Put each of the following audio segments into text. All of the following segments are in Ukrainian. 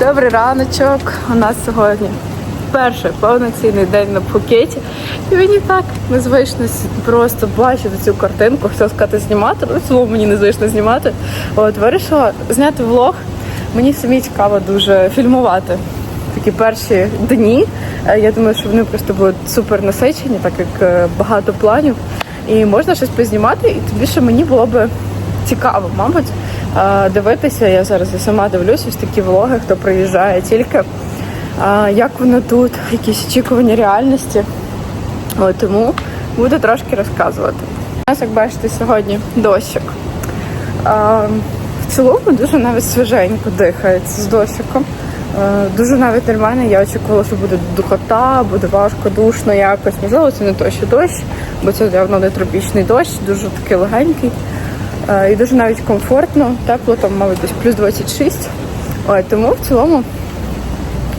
Добрий раночок. У нас сьогодні перший повноцінний день на Пхукеті. І мені так незвично просто бачити цю картинку, хотіла сказати знімати, але цілому мені незвично знімати. От вирішила зняти влог. Мені самі цікаво дуже фільмувати такі перші дні. Е, Я думаю, що вони просто будуть супер насичені, так як е, багато планів. І можна щось познімати, і тим більше мені було би цікаво, мабуть, дивитися. Я зараз і сама дивлюся ось такі влоги, хто приїжджає тільки. Як воно тут, якісь очікування реальності. От, тому буду трошки розказувати. У нас, як бачите, сьогодні дощик. В цілому дуже навіть свіженько дихається з дощиком. Дуже навіть нормально. Я очікувала, що буде духота, буде важко, душно якось. Можливо, це не той, що дощ, бо це явно не тропічний дощ, дуже такий легенький. Е, І дуже навіть комфортно, тепло, там, мабуть, десь плюс 26. Ой, тому в цілому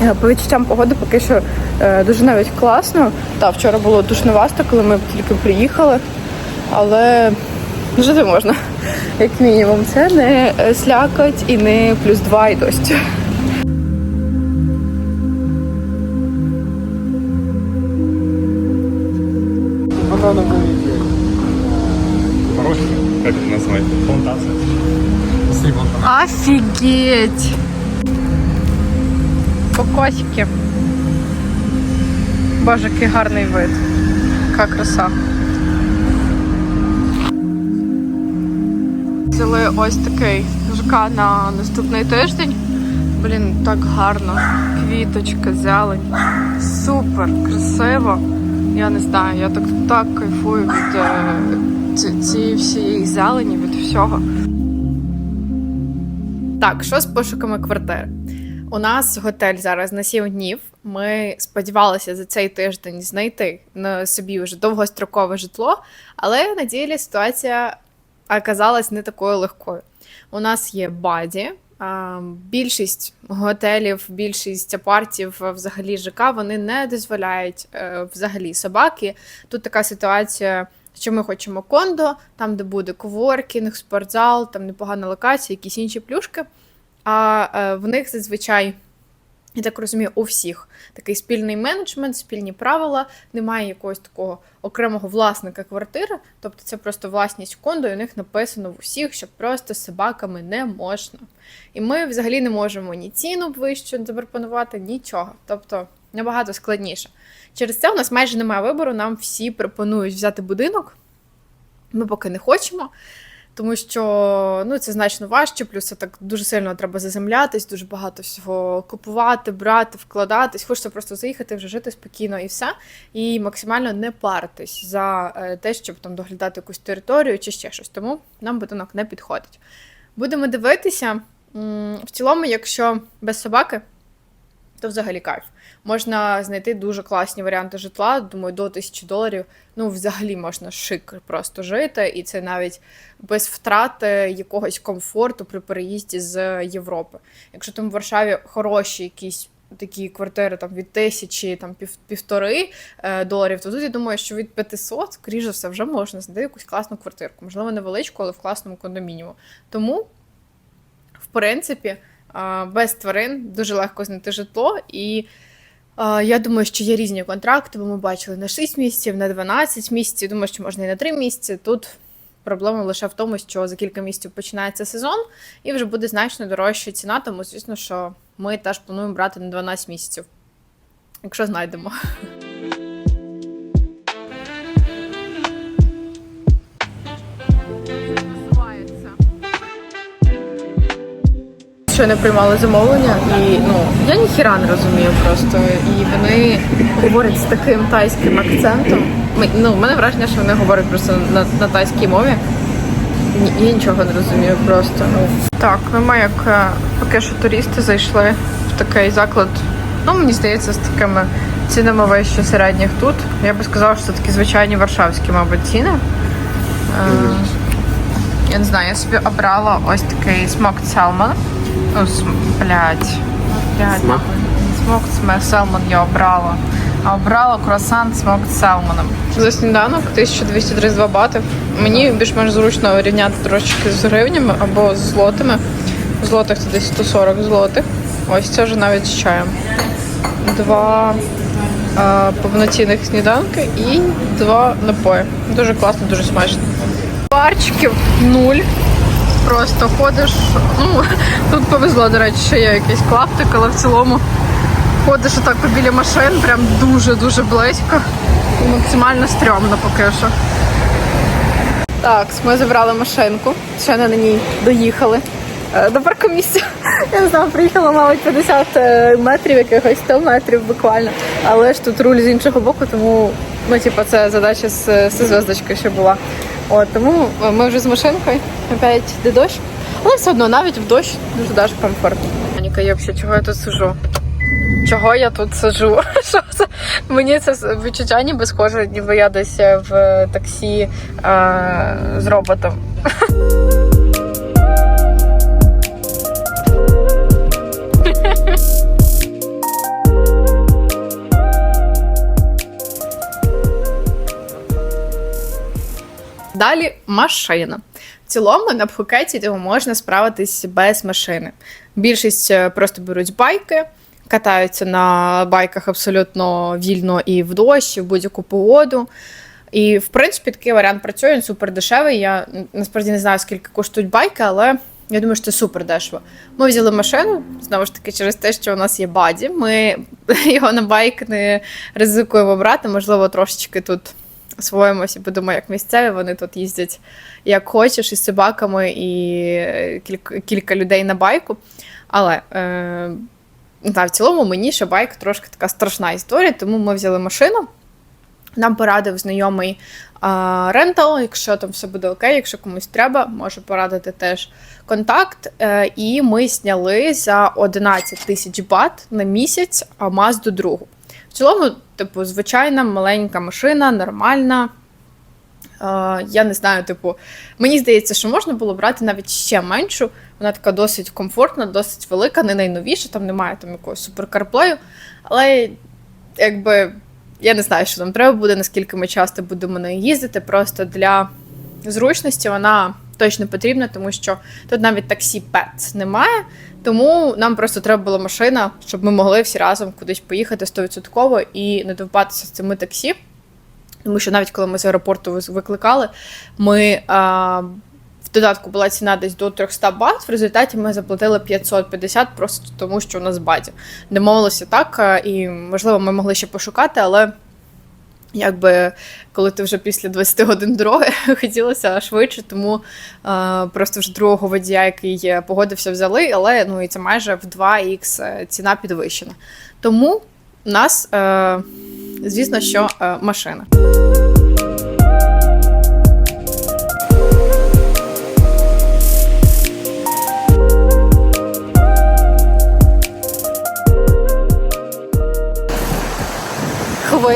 Е, По відчуттям погоди поки що е, дуже навіть класно. Та вчора було душновасто, коли ми тільки приїхали, але жити можна, як мінімум. Це не слякоть і не плюс два і дощ. Офігеть! Кокосики. Боже, який гарний вид. Яка краса. Взяли ось такий ЖК на наступний тиждень. Блін, так гарно. Квіточка, зелень. Супер, красиво. Я не знаю, я так, так кайфую від е, цієї всієї зелені, від всього. Так, що з пошуками квартири? У нас готель зараз на 7 днів. Ми сподівалися за цей тиждень знайти на собі вже довгострокове житло, але на ділі ситуація оказалась не такою легкою. У нас є баді. Більшість готелів, більшість апартів, взагалі ЖК, вони не дозволяють е, взагалі собаки. Тут така ситуація, що ми хочемо кондо, там, де буде коворкінг, спортзал, там непогана локація, якісь інші плюшки. А е, в них зазвичай, я так розумію, у всіх такий спільний менеджмент, спільні правила, немає якогось такого окремого власника квартири. Тобто це просто власність кондо, і у них написано в усіх, що просто з собаками не можна. І ми взагалі не можемо ні ціну вищу запропонувати, нічого. Тобто набагато складніше. Через це у нас майже немає вибору. Нам всі пропонують взяти будинок. Ми поки не хочемо. Тому що ну, це значно важче, плюс це так дуже сильно треба заземлятись, дуже багато всього купувати, брати, вкладатись. Хочеться просто заїхати, вже жити спокійно і все. І максимально не паритись за е, те, щоб там доглядати якусь територію чи ще щось. Тому нам будинок не підходить. Будемо дивитися. В цілому, якщо без собаки, то взагалі кайф. Можна знайти дуже класні варіанти житла. Думаю, до тисячі доларів. Ну, взагалі можна шик просто жити, і це навіть без втрати якогось комфорту при переїзді з Європи. Якщо там в Варшаві хороші якісь такі квартири там від тисячі, там пів, півтори е, доларів, то тут я думаю, що від 500, скоріш за все, вже можна знайти якусь класну квартирку. Можливо, невеличку, але в класному кондомініуму. Тому, в принципі, без тварин дуже легко знайти житло і. Я думаю, що є різні контракти, бо ми бачили на 6 місяців, на 12 місяців. Думаю, що можна і на 3 місяці. Тут проблема лише в тому, що за кілька місяців починається сезон, і вже буде значно дорожча ціна. Тому, звісно, що ми теж плануємо брати на 12 місяців, якщо знайдемо. Що не приймали замовлення, і ну я ніхіра не розумію просто. І вони говорять з таким тайським акцентом. Ми- Ну, мене враження, що вони говорять просто на, на тайській мові. Ні- Я нічого не розумію просто. Ну так, ми як е, поки що туристи зайшли в такий заклад. Ну, мені здається, з такими цінами вище середніх тут. Я би сказала, що це такі звичайні варшавські, мабуть, ціни. Е, я не знаю, я собі обрала ось такий smoked salmon. Ну, с- блядь. Блядь, Смак? Смокed я обрала. А обрала круасан смокed селмоном. За сніданок 1232 бати. Мені більш-менш зручно рівняти трошечки з гривнями або з злотими. В злотих це десь 140 злотих. Ось це вже навіть з чаєм. Два е, повноцінних сніданки і два напої. Дуже класно, дуже смачно. Парчиків нуль. Просто ходиш. Ну, тут повезло, до речі, що є якийсь клаптик, але в цілому ходиш отак біля машин, прям дуже-дуже близько. І максимально стрьомно поки що. Так, ми забрали машинку. Ще не на ній доїхали. Е, До паркомісця. Я не знаю, приїхала, мабуть, 50 е, метрів, якихось 100 метрів буквально. Але ж тут руль з іншого боку, тому ну, типу, це задача з, з зв'язочкою ще була. От, тому е, ми вже з машинкою. Опять йде дощ. Але все одно навіть в дощ дуже даже комфортно. Аніка, я взагалі, чого я тут сижу? Чого я тут сижу? Що це? Мені це відчуття ніби схоже, ніби я десь в таксі а, з роботом. Далі машина. В цілому на Пхукеті можна справитись без машини. Більшість е, просто беруть байки, катаються на байках абсолютно вільно і в дощ, і в будь-яку погоду. І, в принципі, такий варіант працює, він супер дешевий. Я насправді не знаю, скільки коштують байки, але я думаю, що це супер дешево. Ми взяли машину, знову ж таки, через те, що у нас є баді. Ми його на байк не ризикуємо брати, можливо, трошечки тут освоїмося, будемо як місцеві. Вони тут їздять як хочеш, із собаками і е, кілька, кілька людей на байку. Але е, та, в цілому мені ще байк трошки така страшна історія, тому ми взяли машину. Нам порадив знайомий рентал, якщо там все буде окей, якщо комусь треба, може порадити теж контакт. Е, і ми зняли за 11 тисяч бат на місяць Мазду другу. В цілому, типу, звичайна маленька машина, нормальна. Е, я не знаю, типу, мені здається, що можна було брати навіть ще меншу. Вона така досить комфортна, досить велика, не найновіша, там немає там якогось суперкарплею. Але якби я не знаю, що там треба буде, наскільки ми часто будемо нею їздити. Просто для зручності вона точно потрібна, тому що тут навіть таксі Pets немає. Тому нам просто треба була машина, щоб ми могли всі разом кудись поїхати 100% і не довбатися з цими таксі. Тому що навіть коли ми з аеропорту викликали, ми а, в додатку була ціна десь до 300 бат. В результаті ми заплатили 550 просто тому, що у нас баді. Домовилися так, і можливо, ми могли ще пошукати, але якби коли ти вже після 20 годин дороги хотілося швидше, тому е, просто вже другого водія, який погодився, взяли, але ну і це майже в 2х ціна підвищена. Тому у нас, е, звісно, що е, машина.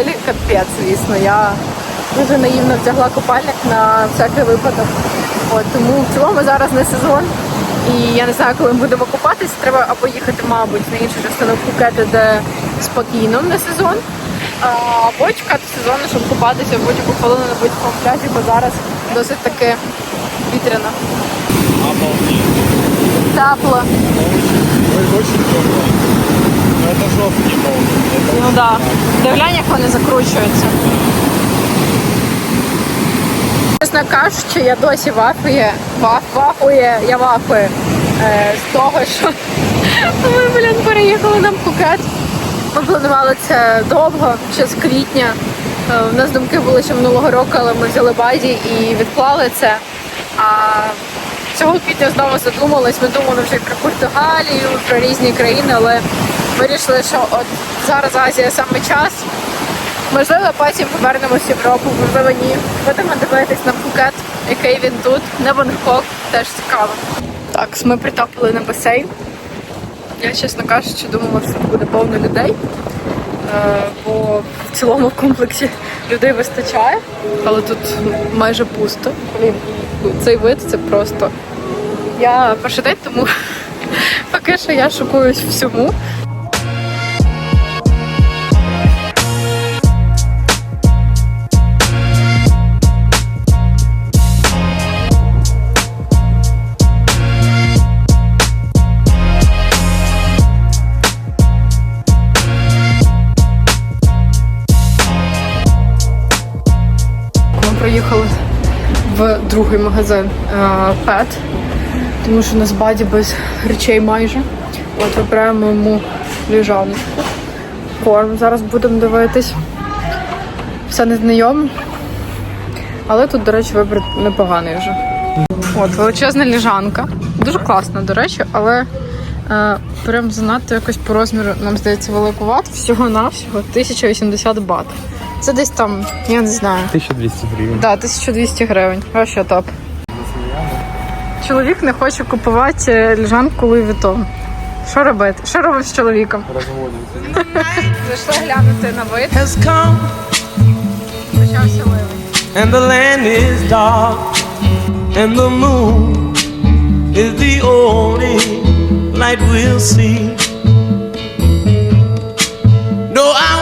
Хвилі, капець, звісно. Я дуже наївно вдягла купальник на всякий випадок. От, тому в цілому зараз не сезон. І я не знаю, коли ми будемо купатись. Треба або їхати, мабуть, на іншу частину Пхукету, де спокійно не сезон, а, або чекати сезону, щоб купатися в будь-яку хвилину на будь-якому пляжі, бо зараз досить таки вітряно. Обалдеть. Тепло. Ой, очень тепло. Ну это жесткий волны. Это Ну очень да. глянь, як вони закручуються. Чесно кажучи, я досі вафує, ваф, вафує, я вафую е, з того, що ми, блін, переїхали на Пхукет. Ми планували це довго, ще з квітня. Е, У нас думки були ще минулого року, але ми взяли баді і відклали це. А цього квітня знову задумались. Ми думали вже про Португалію, про різні країни, але вирішили, що от зараз Азія саме час. Можливо, потім повернемось в Європу, можливо, ні. Будемо дивитись на Пхукет, який він тут, на Бангкок, теж цікаво. Так, ми притопили на басейн. Я, чесно кажучи, думала, що буде повно людей. Е, бо в цілому в комплексі людей вистачає, але тут майже пусто. Блін, цей вид це просто. Я перший день, тому поки що я шокуюсь всьому. Другий магазин Пет, тому що у нас баді без речей майже. От вибираємо йому ліжанку. Корм зараз будемо дивитись. Все незнайоме. Але тут, до речі, вибір непоганий вже. От, величезна ліжанка. Дуже класна, до речі, але е, прям занадто якось по розміру, нам здається, великувато. Всього-навсього 1080 бат. Це десь там, я не знаю. 1200 гривен. Да, 1200 гривень. Вообще топ. Чоловік не хоче купувати е, ліжанку Louis Vuitton. Що робити? Що робимо з чоловіком? Разводимся. Зайшли глянути на вид. Почався ливень. and the land is dark and the moon is the only light we'll see. No, I